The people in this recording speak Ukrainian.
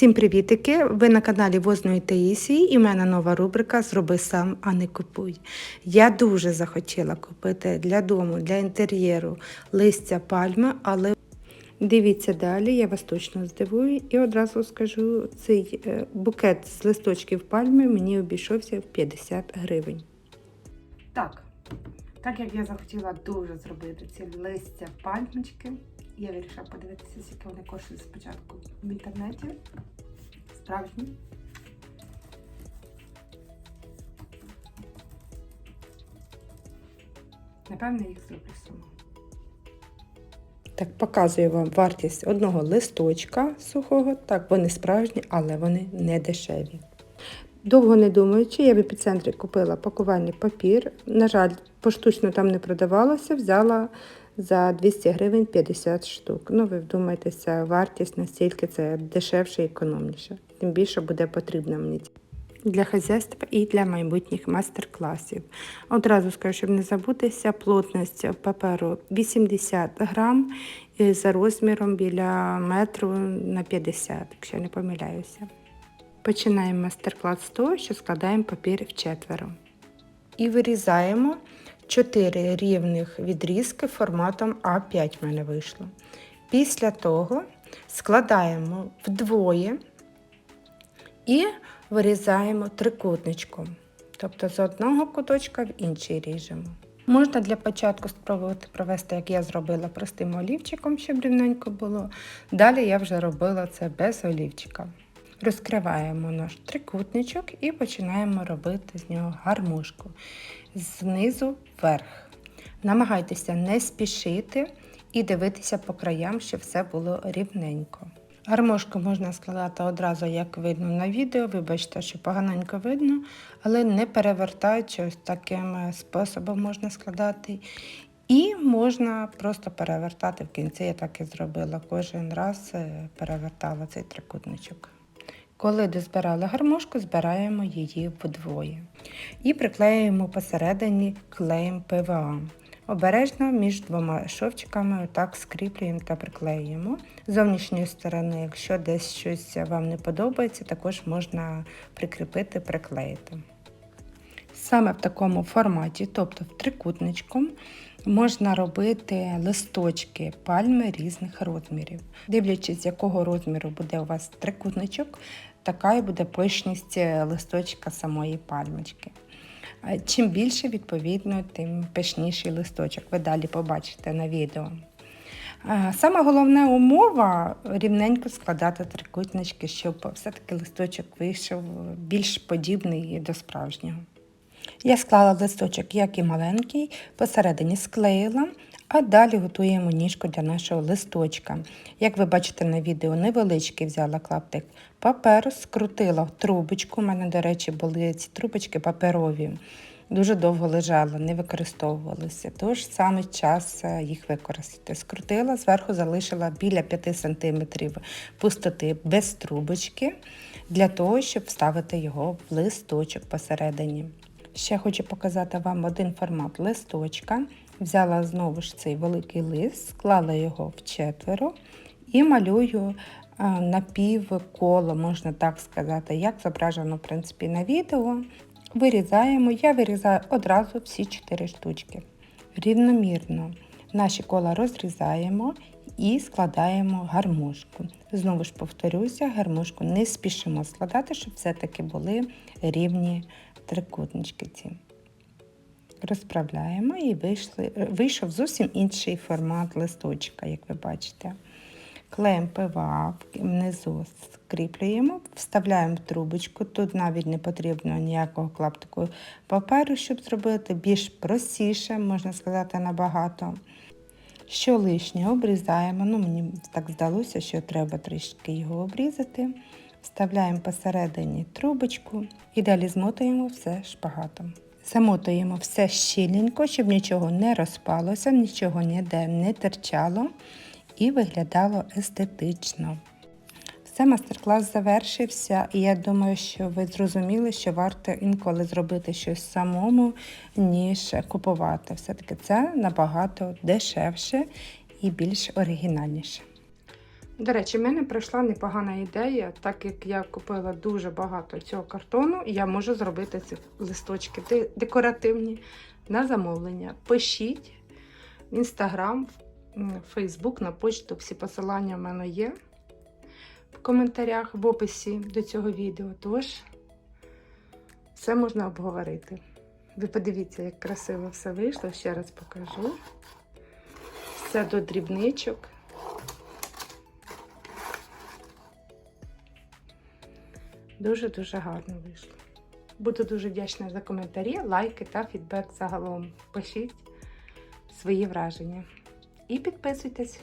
Всім привітики! Ви на каналі Возної Таїсії і в мене нова рубрика Зроби сам, а не купуй. Я дуже захотіла купити для дому, для інтер'єру листя пальми, але дивіться далі, я вас точно здивую і одразу скажу, цей е, букет з листочків пальми мені обійшовся в 50 гривень. Так, так як я захотіла дуже зробити ці листя пальмочки, я вирішила подивитися, скільки вони коштують спочатку в інтернеті. Справжні. Напевно, їх зроблю сама. Так, показую вам вартість одного листочка сухого. Так, вони справжні, але вони не дешеві. Довго не думаючи, я в епіцентрі купила пакувальний папір. На жаль, поштучно там не продавалося, взяла за 200 гривень 50 штук. Ну, ви вдумайтеся, вартість настільки це дешевше і економніше. Тим більше буде потрібно мені для хазяйства і для майбутніх майстер-класів. Одразу скажу, щоб не забутися, плотність паперу 80 грам за розміром біля метру на 50, якщо я не помиляюся. Починаємо майстер-клас з того, що складаємо папір в четверо. І вирізаємо 4 рівних відрізки форматом А5 в мене вийшло. Після того складаємо вдвоє і вирізаємо трикутничком. Тобто з одного куточка в інший ріжемо. Можна для початку спробувати провести, як я зробила простим олівчиком, щоб рівненько було. Далі я вже робила це без олівчика. Розкриваємо наш трикутничок і починаємо робити з нього гармошку знизу вверх. Намагайтеся не спішити і дивитися по краям, щоб все було рівненько. Гармошку можна складати одразу, як видно на відео. Вибачте, що поганенько видно, але не перевертаючи ось таким способом можна складати. І можна просто перевертати в кінці, я так і зробила. Кожен раз е, перевертала цей трикутничок. Коли дозбирали гармошку, збираємо її вдвоє. І приклеюємо посередині клеєм ПВА. Обережно між двома шовчиками отак скріплюємо та приклеюємо. З зовнішньої сторони, якщо десь щось вам не подобається, також можна прикріпити, приклеїти. Саме в такому форматі, тобто в трикутничком, можна робити листочки пальми різних розмірів. Дивлячись, якого розміру буде у вас трикутничок, така і буде пишність листочка самої пальмочки. Чим більше, відповідно, тим пишніший листочок. Ви далі побачите на відео. Саме головна умова рівненько складати трикутнички, щоб все-таки листочок вийшов більш подібний до справжнього. Я склала листочок, як і маленький, посередині склеїла, а далі готуємо ніжку для нашого листочка. Як ви бачите на відео, невеличкий взяла клаптик паперу, скрутила трубочку. У мене, до речі, були ці трубочки паперові. Дуже довго лежала, не використовувалися, тож саме час е, їх використати. Скрутила, зверху залишила біля 5 см пустоти без трубочки, для того, щоб вставити його в листочок посередині. Ще хочу показати вам один формат листочка. Взяла знову ж цей великий лист, склала його в четверо і малюю напівколо, можна так сказати, як зображено в принципі, на відео. Вирізаємо, я вирізаю одразу всі 4 штучки. Рівномірно наші кола розрізаємо і складаємо гармошку. Знову ж повторюся, гармошку не спішимо складати, щоб все-таки були рівні трикутнички. Розправляємо і вийшли, вийшов зовсім інший формат листочка, як ви бачите. Клеєм ПВА внизу скріплюємо, вставляємо в трубочку. Тут навіть не потрібно ніякого клаптику паперу, щоб зробити більш простіше, можна сказати, набагато. Що лишнє обрізаємо. Ну, Мені так здалося, що треба трішки його обрізати. Вставляємо посередині трубочку і далі змотуємо все шпагатом. Замотуємо все щільненько, щоб нічого не розпалося, нічого ніде не терчало і виглядало естетично. Все, мастер-клас завершився, і я думаю, що ви зрозуміли, що варто інколи зробити щось самому, ніж купувати. Все-таки це набагато дешевше і більш оригінальніше. До речі, в мене прийшла непогана ідея, так як я купила дуже багато цього картону, я можу зробити ці листочки декоративні на замовлення. Пишіть в інстаграм, Фейсбук, на почту. Всі посилання в мене є в коментарях в описі до цього відео. Тож все можна обговорити. Ви подивіться, як красиво все вийшло. Ще раз покажу. Все до дрібничок. Дуже-дуже гарно вийшло. Буду дуже вдячна за коментарі, лайки та фідбек загалом. Пишіть свої враження. І підписуйтесь.